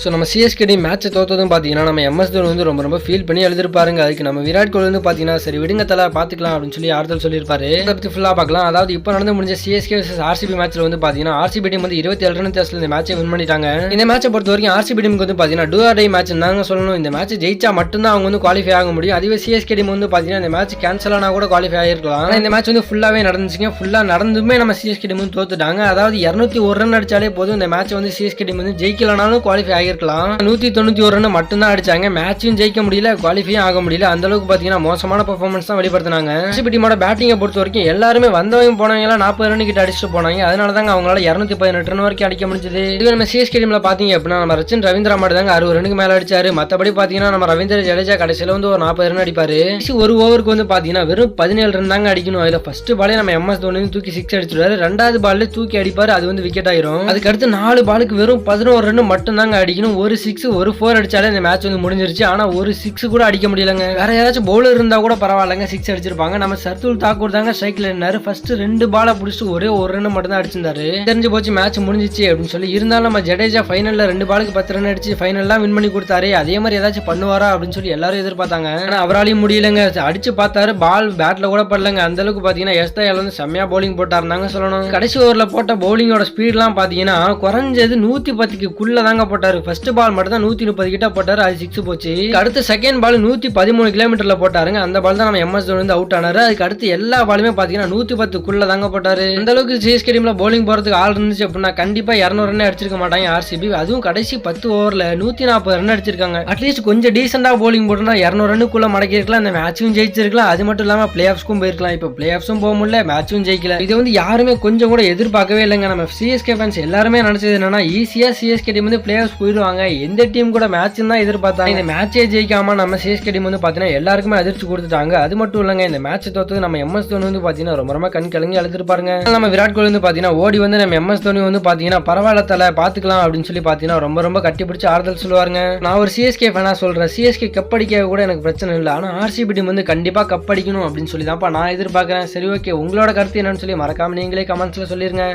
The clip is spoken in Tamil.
ஸோ நம்ம சிஎஸ்கே டீம் மேட்சை தோத்ததும் பார்த்தீங்கன்னா நம்ம எம்எஸ் தோனி வந்து ரொம்ப ரொம்ப ஃபீல் பண்ணி எழுதிருப்பாருங்க. அதுக்கு நம்ம விராட் கோலி வந்து பார்த்தீங்கன்னா சரி விடுங்க தலை பார்த்துக்கலாம் அப்படின்னு சொல்லி ஆறுதல் சொல்லியிருப்பாரு. இதை பற்றி ஃபுல்லாக பார்க்கலாம். அதாவது இப்போ நடந்து முடிஞ்ச சிஎஸ்கே வர்சஸ் ஆர்சிபி மேட்ச்சில் வந்து பார்த்தீங்கன்னா ஆர்சிபி டீம் வந்து இருபத்தி ஏழு ரன் வித்தியாசத்தில் இந்த மேட்சை வின் பண்ணிட்டாங்க. இந்த மேட்சை பொறுத்த வரைக்கும் ஆர்சிபி டீமுக்கு வந்து பார்த்தீங்கன்னா டூ ஆர் டே மேட்ச் நாங்கள் சொல்லணும். இந்த மேட்ச் ஜெயிச்சா மட்டும்தான் அவங்க வந்து குவாலிஃபை ஆக முடியும். அதுவே சிஎஸ்கே டீம் வந்து பார்த்தீங்கன்னா இந்த மேட்ச் கேன்சல் ஆனால் கூட குவாலிஃபை ஆகிருக்கலாம் ஆனால் இந்த மேட்ச் வந்து ஃபுல்லாகவே நடந்துச்சுங்க. ஃபுல்லாக நடந்துமே நம்ம சிஎஸ்கே டீம் வந்து தோத்துட்டாங்க. அதாவது இரநூத்தி ஒரு ரன் அடிச்சாலே போதும். இந்த மேட்ச் வந்து சிஎஸ்கே டீம் வந்து ஜெயிக்கலனாலும் குவாலிஃபை ஆகிருக்கலாம் நூற்றி தொண்ணூற்றி ஒரு ரன் மட்டும்தான் அடிச்சாங்க. மேட்சும் ஜெயிக்க முடியல குவாலிஃபையும் ஆக முடியல. அந்த அளவுக்கு பார்த்தீங்கன்னா மோசமான பர்ஃபார்மன்ஸ் தான் வெளிப்படுத்தினாங்க. ஆர்சிபி டீமோட பேட்டிங்கை பொறுத்த வரைக்கும் எல்லாருமே வந்தவங்க போனவங்க எல்லாம் நாற்பது ரன் கிட்ட அடிச்சுட்டு போனாங்க. அதனால தாங்க அவங்களால இரநூத்தி பதினெட்டு ரன் வரைக்கும் அடிக்க முடிஞ்சது. இது நம்ம சிஎஸ்கே டீம்ல பார்த்தீங்க அப்படின்னா நம்ம ரச்சின் ரவீந்திரா மாடு தாங்க அறுபது ரனுக்கு மேல அடிச்சாரு. மற்றபடி பார்த்தீங்கன்னா நம்ம ரவீந்திர ஜடேஜா கடைசியில் வந்து ஒரு நாற்பது ரன் அடிப்பாரு. ஒரு ஓவருக்கு வந்து பார்த்தீங்கன்னா வெறும் பதினேழு ரன் தாங்க அடிக்கணும். அதில் ஃபர்ஸ்ட் பாலே நம்ம எம்எஸ் தோனி தூக்கி சிக்ஸ் அடிச்சிடுவாரு. ரெண்டாவது பால்ல தூக்கி அடிப்பாரு. அது வந்து விக்கெட் ஆயிரும். அதுக்கு அடுத்து நாலு பாலுக்கு வெறும் பதினோரு ரன் மட்டும் தாங்க அடிக்கணும் இன்னும் ஒரு சிக்ஸ் ஒரு ஃபோர் அடிச்சாலே இந்த மேட்ச் வந்து முடிஞ்சிருச்சு. ஆனால் ஒரு சிக்ஸ் கூட அடிக்க முடியலங்க. வேற யாராச்சும் பவுலர் இருந்தால் கூட பரவாயில்லங்க. சிக்ஸ் அடிச்சிருப்பாங்க. நம்ம சர்துல் தாக்கூர் தாங்க ஸ்ட்ரைக்ல இருந்தாரு ஃபர்ஸ்ட் ரெண்டு பாலை பிடிச்சிட்டு ஒரே ஒரு ரன் மட்டும் தான் அடிச்சிருந்தாரு. தெரிஞ்சு போச்சு மேட்ச் முடிஞ்சிச்சு அப்படின்னு சொல்லி. இருந்தாலும் நம்ம ஜடேஜா ஃபைனல்ல ரெண்டு பாலுக்கு பத்து ரன் அடிச்சு ஃபைனல்லாம் வின் பண்ணி கொடுத்தாரு. அதே மாதிரி ஏதாச்சும் பண்ணுவாரா அப்படின்னு சொல்லி எல்லாரும் எதிர்பார்த்தாங்க. ஆனால் அவராலையும் முடியலங்க. அடிச்சு பார்த்தாரு. பால் பேட்ல கூட படலங்க. அந்த அளவுக்கு பாத்தீங்கன்னா எஸ்தாயால் வந்து செம்மையா பவுலிங் போட்டாருந்தாங்க சொல்லணும். கடைசி ஓவர்ல போட்ட பவுலிங்கோட ஸ்பீட்லாம் பாத்தீங்கன்னா குறைஞ்சது நூத்தி பத்துக்குள்ள தாங்க போட்டாரு. ஃபர்ஸ்ட் பால் மட்டும் தான் நூத்தி முப்பது கிட்ட போட்டாரு அது சிக்ஸ் போச்சு. அடுத்து செகண்ட் பால் நூத்தி பதிமூணு கிலோமீட்டர்ல போட்டாருங்க. அந்த பால் தான் நம்ம எம்எஸ் தோனி வந்து அவுட் ஆனாரு. அதுக்கு அடுத்து எல்லா பாலுமே பாத்தீங்கன்னா நூத்தி பத்துக்குள்ள தாங்க போட்டாரு. அந்த அளவுக்கு சிஎஸ்கே டீம்ல பவுலிங் போறதுக்கு ஆள் இருந்துச்சு அப்படின்னா கண்டிப்பா இரநூறு ரன் அடிச்சிருக்க மாட்டாங்க ஆர்சிபி அதுவும் கடைசி பத்து ஓவர்ல நூத்தி நாற்பது ரன் அடிச்சிருக்காங்க. அட்லீஸ்ட் கொஞ்சம் டீசெண்டா பவுலிங் போட்டுனா இரநூறு ரன்னுக்குள்ள மடக்கிருக்கலாம் அந்த மேட்சும் ஜெயிச்சிருக்கலாம். அது மட்டும் இல்லாம பிளே ஆஃப்ஸ்க்கும் போயிருக்கலாம். இப்போ பிளே ஆஃப்ஸும் போக முடியல மேட்சும் ஜெயிக்கல. இது வந்து யாருமே கொஞ்சம் கூட எதிர்பார்க்கவே இல்லைங்க. நம்ம சிஎஸ்கே ஃபேன்ஸ் எல்லாருமே நினைச்சது என்னன்னா ஈஸியா சிஎஸ்கே டீம் வந்து பிளே ஆஃப்ஸ் போயிடுவாங்க எந்த டீம் கூட மேட்ச் தான் எதிர்பார்த்தாங்க. இந்த மேட்சே ஜெயிக்காம நம்ம சிஎஸ்கே டீம் வந்து பார்த்தீங்கன்னா எல்லாருக்குமே அதிர்ச்சி கொடுத்துட்டாங்க. அது மட்டும் இல்லைங்க இந்த மேட்ச் தோத்தது நம்ம எம்எஸ் தோனி வந்து பார்த்தீங்கன்னா ரொம்ப ரொம்ப கண் கலங்கி அழுத்திருப்பாருங்க நம்ம விராட் கோலி வந்து பார்த்தீங்கன்னா ஓடி வந்து நம்ம எம்எஸ் தோனி வந்து பார்த்தீங்கன்னா பரவாயில்ல தலை பார்த்துக்கலாம் அப்படின்னு சொல்லி பார்த்தீங்கன்னா ரொம்ப ரொம்ப கட்டி பிடிச்சி ஆறுதல் சொல்லுவாருங்க. நான் ஒரு சிஎஸ்கே ஃபேனாக சொல்கிறேன் சிஎஸ்கே கப் அடிக்க கூட எனக்கு பிரச்சனை இல்லை. ஆனால் ஆர்சிபி டீம் வந்து கண்டிப்பாக கப் அடிக்கணும் அப்படின்னு சொல்லி தான்ப்பா நான் எதிர்பார்க்கறேன். சரி ஓகே உங்களோட கருத்து என்னன்னு சொல்லி மறக்காம நீங்களே கமெண்ட்ஸில் சொல்லிருங்க.